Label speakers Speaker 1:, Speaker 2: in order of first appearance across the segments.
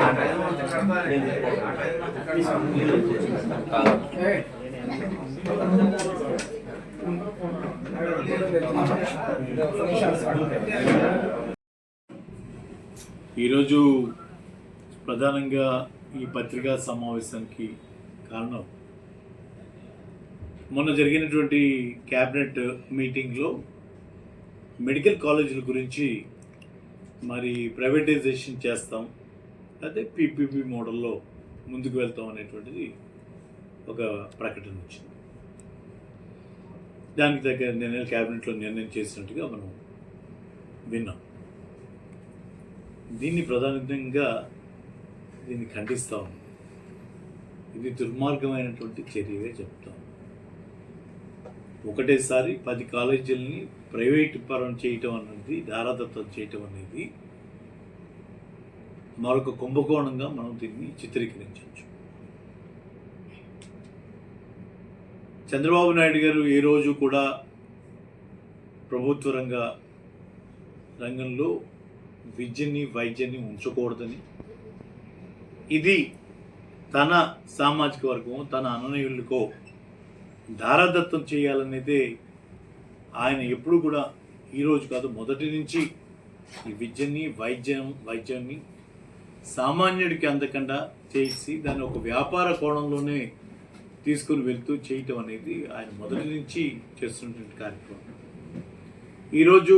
Speaker 1: ఈరోజు ప్రధానంగా ఈ పత్రికా సమావేశానికి కారణం. మొన్న జరిగినటువంటి క్యాబినెట్ మీటింగ్లో మెడికల్ కాలేజీల గురించి మరి ప్రైవేటైజేషన్ చేస్తాం. అదే పీపీపీ మోడల్లో ముందుకు వెళ్తాం అనేటువంటిది ఒక ప్రకటన వచ్చింది. దానికి తగ్గ నిర్ణయం క్యాబినెట్లో నిర్ణయం చేసినట్టుగా మనం విన్నాం. దీన్ని ప్రధానంగా దీన్ని ఖండిస్తాం. ఇది దుర్మార్గమైనటువంటి చర్యగా చెప్తాం. ఒకటేసారి పది కాలేజీలని ప్రైవేట్ పరం చేయటం అనేది ధారాదత్తం చేయటం అనేది మరొక కుంభకోణంగా మనం దీన్ని చిత్రీకరించవచ్చు. చంద్రబాబు నాయుడు గారు ఈరోజు రోజు కూడా ప్రభుత్వ రంగ రంగంలో విద్యని వైద్యాన్ని ఉంచకూడదని. ఇది తన సామాజిక వర్గం తన అననీయులకో ధారాదత్తం చేయాలనేదే ఆయన ఎప్పుడు కూడా ఈరోజు కాదు మొదటి నుంచి ఈ విద్యని వైద్యం వైద్యాన్ని సామాన్యుడికి అందకుండా చేసి దాన్ని ఒక వ్యాపార కోణంలోనే తీసుకుని వెళ్తూ చేయటం అనేది ఆయన మొదటి నుంచి చేస్తున్నటువంటి కార్యక్రమం. ఈరోజు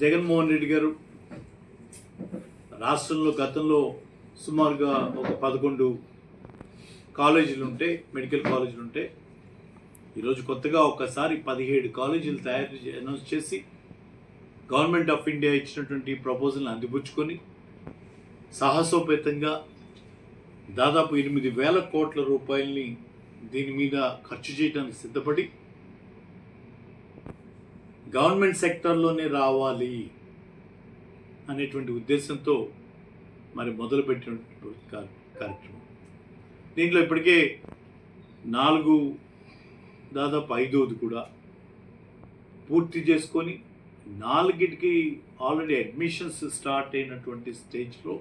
Speaker 1: జగన్మోహన్ రెడ్డి గారు రాష్ట్రంలో గతంలో సుమారుగా ఒక పదకొండు కాలేజీలు ఉంటే మెడికల్ కాలేజీలు ఉంటే ఈరోజు కొత్తగా ఒకసారి పదిహేడు కాలేజీలు తయారు అనౌన్స్ చేసి గవర్నమెంట్ ఆఫ్ ఇండియా ఇచ్చినటువంటి ప్రపోజల్ని అందిపుచ్చుకొని సాహసోపేతంగా దాదాపు ఎనిమిది వేల కోట్ల రూపాయల్ని దీని మీద ఖర్చు చేయడానికి సిద్ధపడి గవర్నమెంట్ సెక్టర్లోనే రావాలి అనేటువంటి ఉద్దేశంతో మరి మొదలుపెట్టినటువంటి కార్యక్రమం. దీంట్లో ఇప్పటికే నాలుగు దాదాపు ఐదోది కూడా పూర్తి చేసుకొని నాలుగిటికి ఆల్రెడీ అడ్మిషన్స్ స్టార్ట్ అయినటువంటి స్టేజ్లో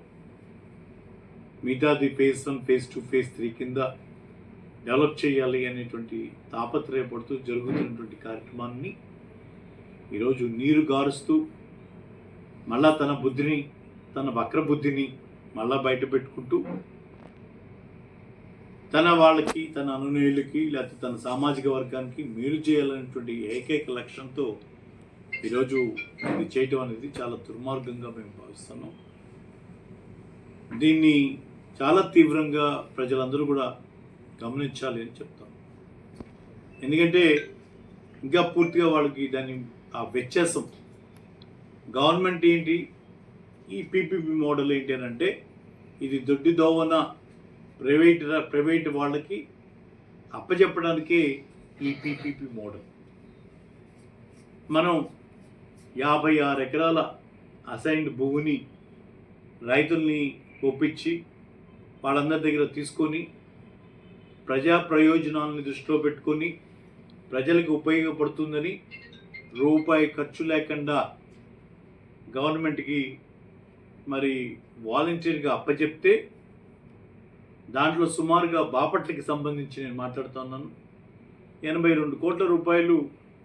Speaker 1: మిగతాది phase one phase two phase three కింద డెవలప్ చేయాలి అనేటువంటి తాపత్రయపడుతూ జరుగుతున్నటువంటి కార్యక్రమాన్ని ఈరోజు నీరు గారుస్తూ మళ్ళా తన బుద్ధిని తన వక్రబుద్ధిని మళ్ళా బయట పెట్టుకుంటూ తన వాళ్ళకి తన అనునయులకి లేకపోతే తన సామాజిక వర్గానికి మేలు చేయాలనేటువంటి ఏకైక లక్ష్యంతో ఈరోజు ఇది చేయటం అనేది చాలా దుర్మార్గంగా మేము భావిస్తున్నాం. దీన్ని చాలా తీవ్రంగా ప్రజలందరూ కూడా గమనించాలి అని చెప్తాం. ఎందుకంటే ఇంకా పూర్తిగా వాళ్ళకి దాని ఆ వ్యత్యాసం గవర్నమెంట్ ఏంటి ఈ పీపీపీ మోడల్ ఏంటి అని అంటే ఇది దొడ్డి దోవన ప్రైవేట్ ప్రైవేట్ వాళ్ళకి అప్పచెప్పడానికే ఈ పీపీపీ మోడల్. మనం యాభై ఆరు ఎకరాల అసైన్డ్ భూమిని రైతుల్ని ఒప్పించి వాళ్ళందరి దగ్గర తీసుకొని ప్రజా ప్రయోజనాలను దృష్టిలో పెట్టుకొని ప్రజలకు ఉపయోగపడుతుందని రూపాయి ఖర్చు లేకుండా గవర్నమెంట్కి మరి వాలంటీర్గా అప్పచెప్తే దాంట్లో సుమారుగా బాపట్లకి సంబంధించి నేను మాట్లాడుతున్నాను. ఎనభై రెండు కోట్ల రూపాయలు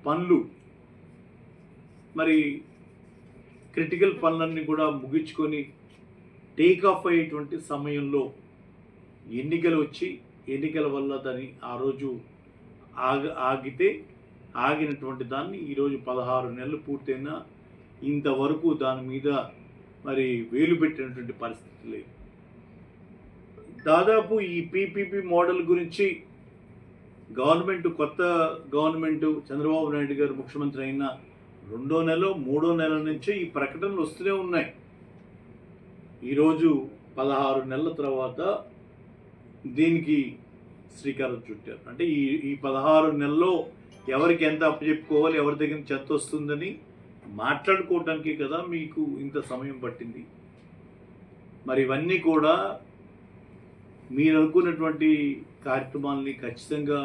Speaker 1: పనులు మరి క్రిటికల్ పనులన్నీ కూడా ముగించుకొని టేక్ ఆఫ్ అయ్యేటువంటి సమయంలో ఎన్నికలు వచ్చి ఎన్నికల వల్ల దాన్ని ఆ రోజు ఆగ ఆగితే ఆగినటువంటి దాన్ని ఈరోజు పదహారు నెలలు పూర్తయినా ఇంతవరకు దాని మీద మరి వేలు పెట్టినటువంటి పరిస్థితి లేదు. దాదాపు ఈ పీపీపీ మోడల్ గురించి గవర్నమెంట్ కొత్త గవర్నమెంట్ చంద్రబాబు నాయుడు గారు ముఖ్యమంత్రి అయిన రెండో నెల మూడో నెల నుంచే ఈ ప్రకటనలు వస్తూనే ఉన్నాయి. ఈరోజు పదహారు నెలల తర్వాత దీనికి శ్రీకారం చుట్టారు. అంటే ఈ ఈ పదహారు నెలల్లో ఎవరికి ఎంత అప్పచెప్పుకోవాలి ఎవరి దగ్గర నుంచి ఎంత వస్తుందని మాట్లాడుకోవటానికి కదా మీకు ఇంత సమయం పట్టింది. మరి ఇవన్నీ కూడా మీరు అనుకున్నటువంటి కార్యక్రమాలని ఖచ్చితంగా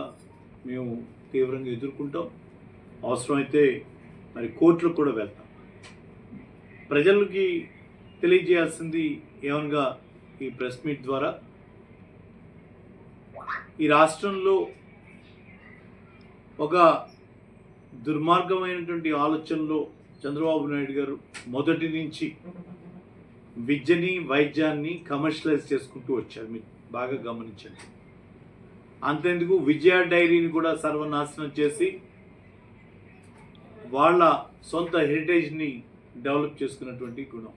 Speaker 1: మేము తీవ్రంగా ఎదుర్కొంటాం. అవసరమైతే మరి కోర్టులకు కూడా వెళ్తాం. ప్రజలకి తెలియజేయాల్సింది ఏమనగా ఈ ప్రెస్ మీట్ ద్వారా. ఈ రాష్ట్రంలో ఒక దుర్మార్గమైనటువంటి ఆలోచనలో చంద్రబాబు నాయుడు గారు మొదటి నుంచి విద్యని వైద్యాన్ని కమర్షియలైజ్ చేసుకుంటూ వచ్చారు. మీరు బాగా గమనించండి. అంతెందుకు విజయ డైరీని కూడా సర్వనాశనం చేసి వాళ్ళ సొంత హెరిటేజ్ని డెవలప్ చేసుకున్నటువంటి గుణం.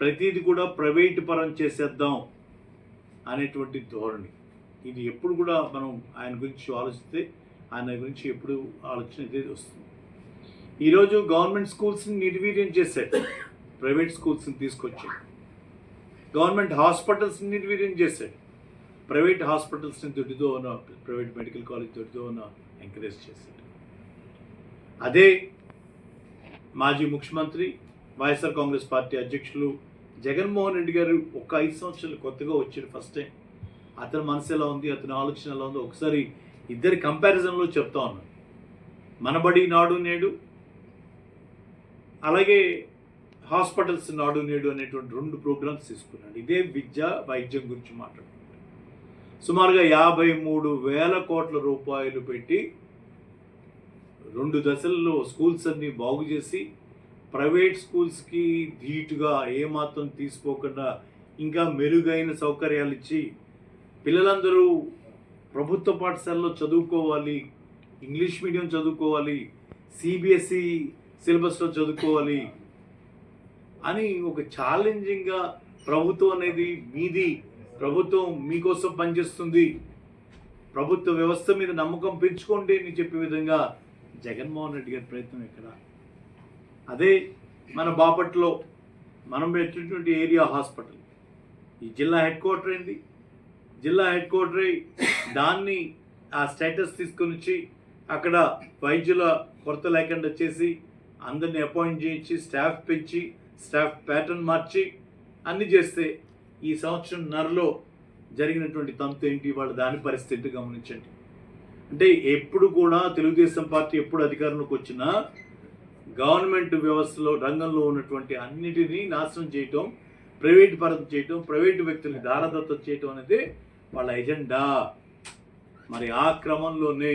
Speaker 1: ప్రతిది కూడా ప్రైవేట్ పరం చేసేద్దాం అనేటువంటి ధోరణి. ఇది ఎప్పుడు కూడా మనం ఆయన గురించి ఆలోచిస్తే ఆయన గురించి ఎప్పుడు ఆలోచన అయితే వస్తుంది. ఈరోజు గవర్నమెంట్ స్కూల్స్ని నిర్వీర్యం చేశాడు ప్రైవేట్ స్కూల్స్ని తీసుకొచ్చాడు గవర్నమెంట్ హాస్పిటల్స్ని నిర్వీర్యం చేశాడు ప్రైవేట్ హాస్పిటల్స్ని దొడ్డిదో ఉన్న ప్రైవేట్ మెడికల్ కాలేజ్ దొడ్డిదో ఉన్న ఎంకరేజ్ చేశాడు అదే మాజీ ముఖ్యమంత్రి వైఎస్ఆర్ కాంగ్రెస్ పార్టీ అధ్యక్షులు జగన్మోహన్ రెడ్డి గారు ఒక ఐదు సంవత్సరాలు కొత్తగా వచ్చారు ఫస్ట్ టైం. అతని మనసు ఎలా ఉంది? అతని ఆలోచన ఎలా ఉంది? ఒకసారి ఇద్దరి కంపారిజన్లో చెప్తా ఉన్నాను మనబడి నాడు నేడు అలాగే హాస్పిటల్స్ నాడు నేడు అనేటువంటి రెండు ప్రోగ్రామ్స్ తీసుకున్నాడు. ఇదే విద్య వైద్యం గురించి మాట్లాడుకుంటాడు సుమారుగా యాభై మూడు వేల కోట్ల రూపాయలు పెట్టి రెండు దశల్లో స్కూల్స్ అన్నీ బాగు చేసి ప్రైవేట్ స్కూల్స్కి ధీటుగా ఏమాత్రం తీసుకోకుండా ఇంకా మెరుగైన సౌకర్యాలు ఇచ్చి పిల్లలందరూ ప్రభుత్వ పాఠశాలలో చదువుకోవాలి ఇంగ్లీష్ మీడియం చదువుకోవాలి సిబిఎస్ఈ సిలబస్లో చదువుకోవాలి అని ఒక ఛాలెంజింగ్గా ప్రభుత్వం అనేది మీది ప్రభుత్వం మీకోసం పనిచేస్తుంది. ప్రభుత్వ వ్యవస్థ మీద నమ్మకం పెంచుకోండి అని చెప్పే విధంగా జగన్మోహన్ రెడ్డి గారి ప్రయత్నం ఇక్కడ అదే మన బాపట్లో మనం పెట్టినటువంటి ఏరియా హాస్పిటల్. ఈ జిల్లా హెడ్ క్వార్టర్ ఏంది? జిల్లా హెడ్ క్వార్టర్ దాన్ని ఆ స్టేటస్ తీసుకొని వచ్చి అక్కడ వైద్యుల కొరత లేకుండా చేసి అందరిని అపాయింట్ చేయించి స్టాఫ్ పెంచి స్టాఫ్ ప్యాటర్న్ మార్చి అన్నీ చేస్తే ఈ సంవత్సరం నరలో జరిగినటువంటి తంతు ఏంటి? వాళ్ళ దాని పరిస్థితి గమనించండి. అంటే ఎప్పుడు కూడా తెలుగుదేశం పార్టీ ఎప్పుడు అధికారంలోకి వచ్చినా గవర్నమెంట్ వ్యవస్థలో రంగంలో ఉన్నటువంటి అన్నిటినీ నాశనం చేయటం ప్రైవేట్ పరం చేయటం ప్రైవేటు వ్యక్తుల్ని దారదత్తం చేయటం అనేది వాళ్ళ ఎజెండా. మరి ఆ క్రమంలోనే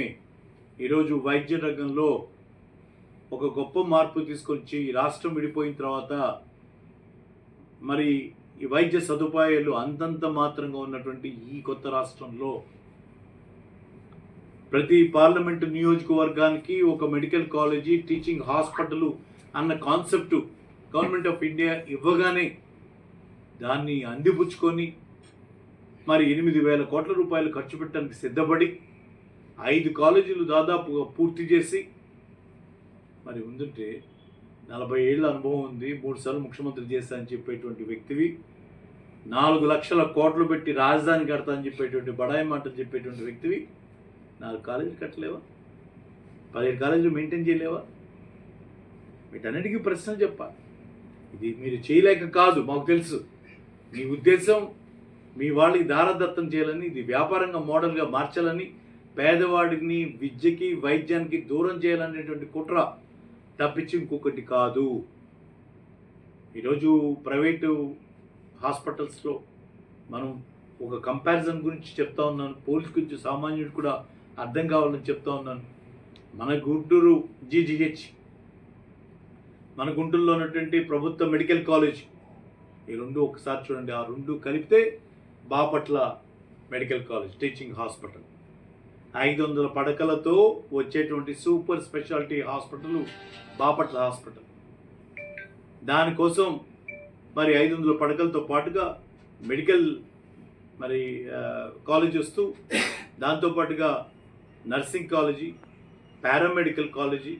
Speaker 1: ఈరోజు వైద్య రంగంలో ఒక గొప్ప మార్పు తీసుకొచ్చి ఈ రాష్ట్రం విడిపోయిన తర్వాత మరి ఈ వైద్య సదుపాయాలు అంతంత మాత్రంగా ఉన్నటువంటి ఈ కొత్త రాష్ట్రంలో ప్రతి పార్లమెంటు నియోజకవర్గానికి ఒక మెడికల్ కాలేజీ టీచింగ్ హాస్పిటల్ అన్న కాన్సెప్ట్ గవర్నమెంట్ ఆఫ్ ఇండియా ఇవ్వగానే దాన్ని అందిపుచ్చుకొని మరి ఎనిమిది వేల కోట్ల రూపాయలు ఖర్చు పెట్టడానికి సిద్ధపడి ఐదు కాలేజీలు దాదాపుగా పూర్తి చేసి మరి ఉందంటే నలభై ఏళ్ళ అనుభవం ఉంది మూడుసార్లు ముఖ్యమంత్రి చేస్తా అని చెప్పేటువంటి వ్యక్తివి నాలుగు లక్షల కోట్లు పెట్టి రాజధాని కడతా అని చెప్పేటువంటి బడాయి మాటలు చెప్పేటువంటి వ్యక్తివి నాలుగు కాలేజీలు కట్టలేవా? పదిహేడు కాలేజీలు మెయింటైన్ చేయలేవా? వీటన్నిటికీ ప్రశ్నలు చెప్పాలి ఇది మీరు చేయలేక కాదు మాకు తెలుసు. మీ ఉద్దేశం మీ వాళ్ళకి దారదత్తం చేయాలని ఇది వ్యాపారంగా మోడల్గా మార్చాలని పేదవాడిని విద్యకి వైద్యానికి దూరం చేయాలనేటువంటి కుట్ర తప్పించి ఇంకొకటి కాదు. ఈరోజు ప్రైవేటు హాస్పిటల్స్లో మనం ఒక కంపారిజన్ గురించి చెప్తా ఉన్నాను. పోలీస్ గురించి సామాన్యుడు కూడా అర్థం కావాలని చెప్తా ఉన్నాను. మన గుంటూరు జీజీహెచ్ మన గుంటూరులో ఉన్నటువంటి ప్రభుత్వ మెడికల్ కాలేజ్. ఈ రెండు ఒకసారి చూడండి ఆ రెండు కలిపితే Bapatla medical college teaching hospital. ఐదు వందల పడకలతో వచ్చేటువంటి super speciality hospital Bapatla hospital. దానికోసం మరి ఐదు వందల పడకలతో పాటుగా మెడికల్ మరి కాలేజ్ వస్తూ దాంతోపాటుగా నర్సింగ్ కాలేజీ పారామెడికల్ కాలేజీ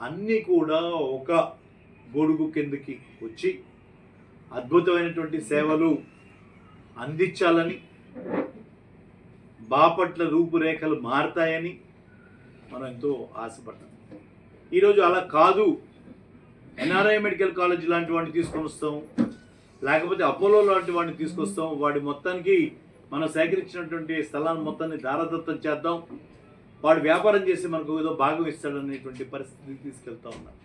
Speaker 1: అన్నీ కూడా ఒక గొడుగు కిందకి వచ్చి అద్భుతమైనటువంటి సేవలు అందించాలని బాపట్ల రూపురేఖలు మారతాయని మనం ఎంతో ఆశపడ్డాం ఈరోజు అలా కాదు. ఎన్ఆర్ఐ మెడికల్ కాలేజ్ లాంటి వాడిని తీసుకొని వస్తాం. లేకపోతే అపోలో లాంటి వాడిని తీసుకొస్తాం. వాడి మొత్తానికి మనం సేకరించినటువంటి స్థలాన్ని మొత్తాన్ని దారదత్తం చేద్దాం. వాడు వ్యాపారం చేసి మనకు ఏదో భాగం ఇస్తాడనేటువంటి పరిస్థితికి తీసుకెళ్తా ఉన్నారు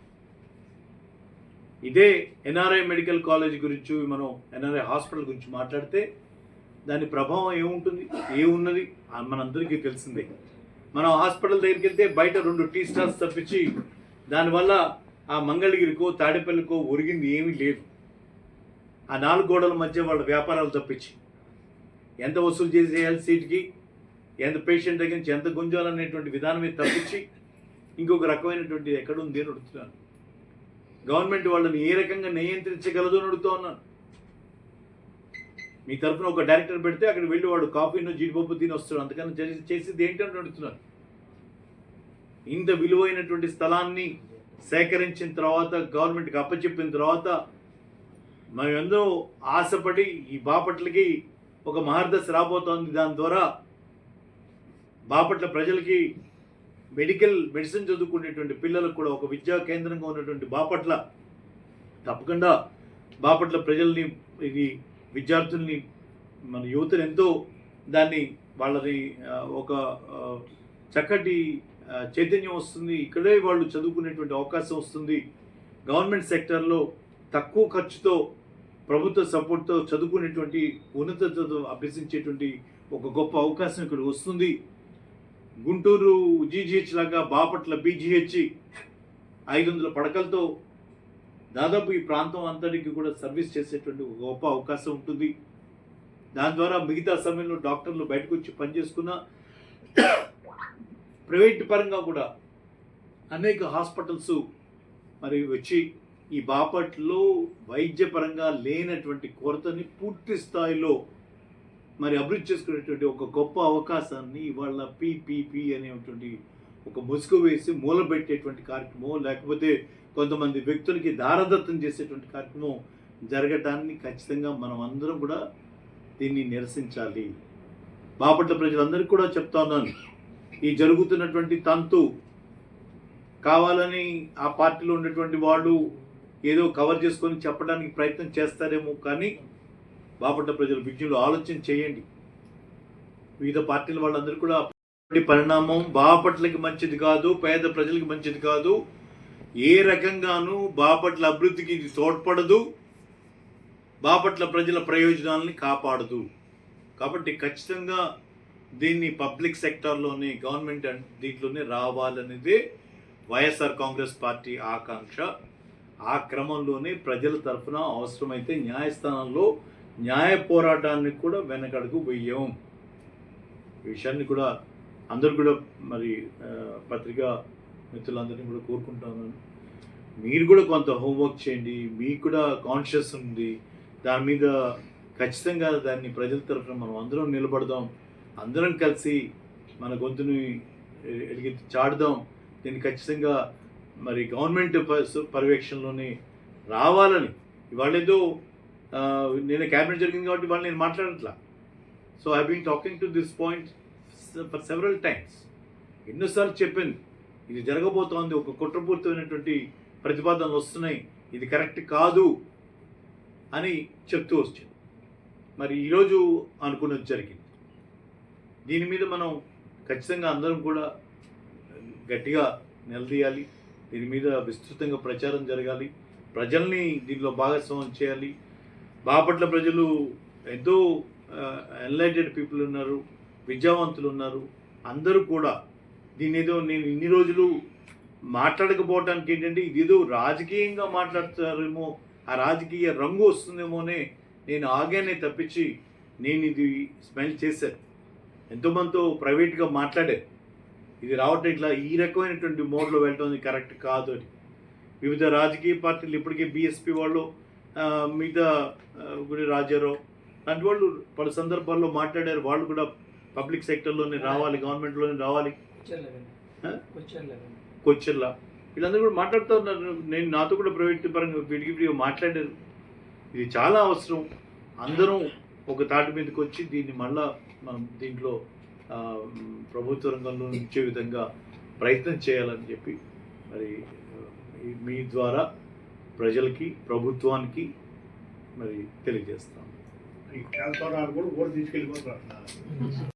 Speaker 1: ఇదే ఎన్ఆర్ఐ మెడికల్ కాలేజ్ గురించి మనం ఎన్ఆర్ఐ హాస్పిటల్ గురించి మాట్లాడితే దాని ప్రభావం ఏముంటుంది? ఏమున్నది? మనందరికీ తెలిసిందే. మనం హాస్పిటల్ దగ్గరికి వెళ్తే బయట రెండు టీ స్టాల్స్ తప్పించి దానివల్ల ఆ మంగళగిరికో తాడేపల్లికో ఒరిగింది ఏమీ లేదు. ఆ నాలుగు గోడల మధ్య వాళ్ళ వ్యాపారాలు తప్పించి. ఎంత వసూలు చేసేయాలి సీట్కి? ఎంత పేషెంట్ దగ్గర నుంచి ఎంత గుంజాలనేటువంటి విధానం తప్పించి ఇంకొక రకమైనటువంటి ఎక్కడ ఉంది అని అడుగుతున్నాను. గవర్నమెంట్ వాళ్ళని ఏ రకంగా నియంత్రించగలదు అని అడుగుతూ ఉన్నాను. మీ తరఫున ఒక డైరెక్టర్ పెడితే అక్కడ వెళ్ళి వాడు కాఫీను జీడిపప్పు తిని వస్తాడు. అందుకని చేసి చేసేది ఏంటని అడుగుతున్నాను. ఇంత విలువైనటువంటి స్థలాన్ని సేకరించిన తర్వాత గవర్నమెంట్కి అప్పచెప్పిన తర్వాత మేమెందరూ ఆశపడి ఈ బాపట్లకి ఒక మహర్దశ రాబోతోంది. దాని ద్వారా బాపట్ల ప్రజలకి మెడికల్ మెడిసిన్ చదువుకునేటువంటి పిల్లలకు కూడా ఒక విద్యా కేంద్రంగా ఉన్నటువంటి బాపట్ల తప్పకుండా బాపట్ల ప్రజల్ని ఇది విద్యార్థుల్ని మన యువతను ఎంతో దాన్ని వాళ్ళని ఒక చక్కటి చైతన్యం వస్తుంది. ఇక్కడే వాళ్ళు చదువుకునేటువంటి అవకాశం వస్తుంది. గవర్నమెంట్ సెక్టర్లో తక్కువ ఖర్చుతో ప్రభుత్వ సపోర్ట్తో చదువుకునేటువంటి ఉన్నత చదువు అభ్యసించేటువంటి ఒక గొప్ప అవకాశం ఇక్కడ వస్తుంది. గుంటూరు జీజీహెచ్ లాగా బాపట్ల బీజీహెచ్ ఐదు వందల పడకలతో దాదాపు ఈ ప్రాంతం అంతటికి కూడా సర్వీస్ చేసేటువంటి ఒక గొప్ప అవకాశం ఉంటుంది. దాని ద్వారా మిగతా సమయంలో డాక్టర్లు బయటకు వచ్చి పనిచేసుకున్న ప్రైవేట్ పరంగా కూడా అనేక హాస్పిటల్స్ మరి వచ్చి ఈ బాపట్లో వైద్యపరంగా లేనటువంటి కొరతని పూర్తి స్థాయిలో మరి అభివృద్ధి చేసుకునేటువంటి ఒక గొప్ప అవకాశాన్ని ఇవాళ పీపీపీ అనేటువంటి ఒక ముసుగు వేసి మూలబెట్టేటువంటి కార్యక్రమం లేకపోతే కొంతమంది వ్యక్తులకి దారదత్తం చేసేటువంటి కార్యక్రమం జరగటాన్ని ఖచ్చితంగా మనం అందరం కూడా దీన్ని నిరసించాలి. బాపట్ల ప్రజలందరికీ కూడా చెప్తా ఉన్నాను. ఈ జరుగుతున్నటువంటి తంతు కావాలని ఆ పార్టీలో ఉన్నటువంటి వాళ్ళు ఏదో కవర్ చేసుకొని చెప్పడానికి ప్రయత్నం చేస్తారేమో కానీ బాపట్ల ప్రజల విజ్ఞులు ఆలోచన చేయండి. వివిధ పార్టీల వాళ్ళందరూ కూడా పరిణామం బాపట్లకి మంచిది కాదు పేద ప్రజలకి మంచిది కాదు. ఏ రకంగానూ బాపట్ల అభివృద్ధికి ఇది తోడ్పడదు. బాపట్ల ప్రజల ప్రయోజనాలని కాపాడదు. కాబట్టి ఖచ్చితంగా దీన్ని పబ్లిక్ సెక్టార్లోనే గవర్నమెంట్ అండ్ దీంట్లోనే రావాలనేదే వైఎస్ఆర్ కాంగ్రెస్ పార్టీ ఆకాంక్ష. ఆ క్రమంలోనే ప్రజల తరఫున అవసరమైతే న్యాయస్థానంలో న్యాయ పోరాటానికి కూడా వెనకడుగు వెయ్యం విషయాన్ని కూడా అందరూ కూడా మరి పత్రికా మిత్రులందరినీ కూడా కోరుకుంటున్నాను మీరు కూడా కొంత హోంవర్క్ చేయండి. మీకు కూడా కాన్షియస్ ఉంది. దాని మీద ఖచ్చితంగా దాన్ని ప్రజల తరఫున మనం అందరం నిలబడదాం. అందరం కలిసి మన గొంతుని ఎలిగి చాడదాం చాటుదాం. దీన్ని ఖచ్చితంగా మరి గవర్నమెంట్ పర్యవేక్షణలోనే రావాలని ఇవాళ ఏదో నేను క్యాబినెట్ జరిగింది కాబట్టి వాళ్ళు నేను మాట్లాడట్లా. So I been talking to this point for several times ఎన్నోసార్లు చెప్పింది ఇది జరగబోతోంది ఒక కుట్రపూరితమైనటువంటి ప్రతిపాదనలు వస్తున్నాయి ఇది కరెక్ట్ కాదు అని చెప్తూ వచ్చింది మరి ఈరోజు అనుకున్నది జరిగింది. దీని మీద మనం ఖచ్చితంగా అందరం కూడా గట్టిగా నిలదీయాలి దీని మీద విస్తృతంగా ప్రచారం జరగాలి ప్రజల్ని దీనిలో భాగస్వామ్యం చేయాలి బాపట్ల ప్రజలు ఎంతో ఎన్లైటెడ్ పీపుల్ ఉన్నారు విద్యావంతులు ఉన్నారు అందరూ కూడా దీని ఏదో నేను ఇన్ని రోజులు మాట్లాడకపోవటానికి ఏంటంటే ఇది ఏదో రాజకీయంగా మాట్లాడతారేమో ఆ రాజకీయ రంగు వస్తుందేమోనే నేను ఆగానే తప్పించి నేను ఇది స్మెల్ చేశాను. ఎంతోమందితో ప్రైవేట్గా మాట్లాడాను ఇది రావటం ఇట్లా ఈ రకమైనటువంటి మోడ్లో వెళ్ళటం కరెక్ట్ కాదు అని. వివిధ రాజకీయ పార్టీలు ఇప్పటికే బీఎస్పీ వాళ్ళు మిగతా గుడి రాజారావు. లాంటి వాళ్ళు పలు సందర్భాల్లో మాట్లాడారు. వాళ్ళు కూడా పబ్లిక్ సెక్టర్లోనే రావాలి గవర్నమెంట్లోనే రావాలి? కొచ్చిర్లా. వీళ్ళందరూ కూడా మాట్లాడుతూ ఉన్నారు. నేను నాతో కూడా ప్రైవేట్ పరంగా విడిగి విడిగా మాట్లాడారు. ఇది చాలా అవసరం. అందరం ఒక తాటి మీదకి వచ్చి దీన్ని మళ్ళా మనం దీంట్లో ప్రభుత్వ రంగంలో ఉంచే విధంగా ప్రయత్నం చేయాలని చెప్పి మరి మీ ద్వారా ప్రజలకి ప్రభుత్వానికి మరి తెలియజేస్తాం
Speaker 2: ఈ కేంద్రాలు కూడా ఓటు తీసుకెళ్ళిపోతున్నారు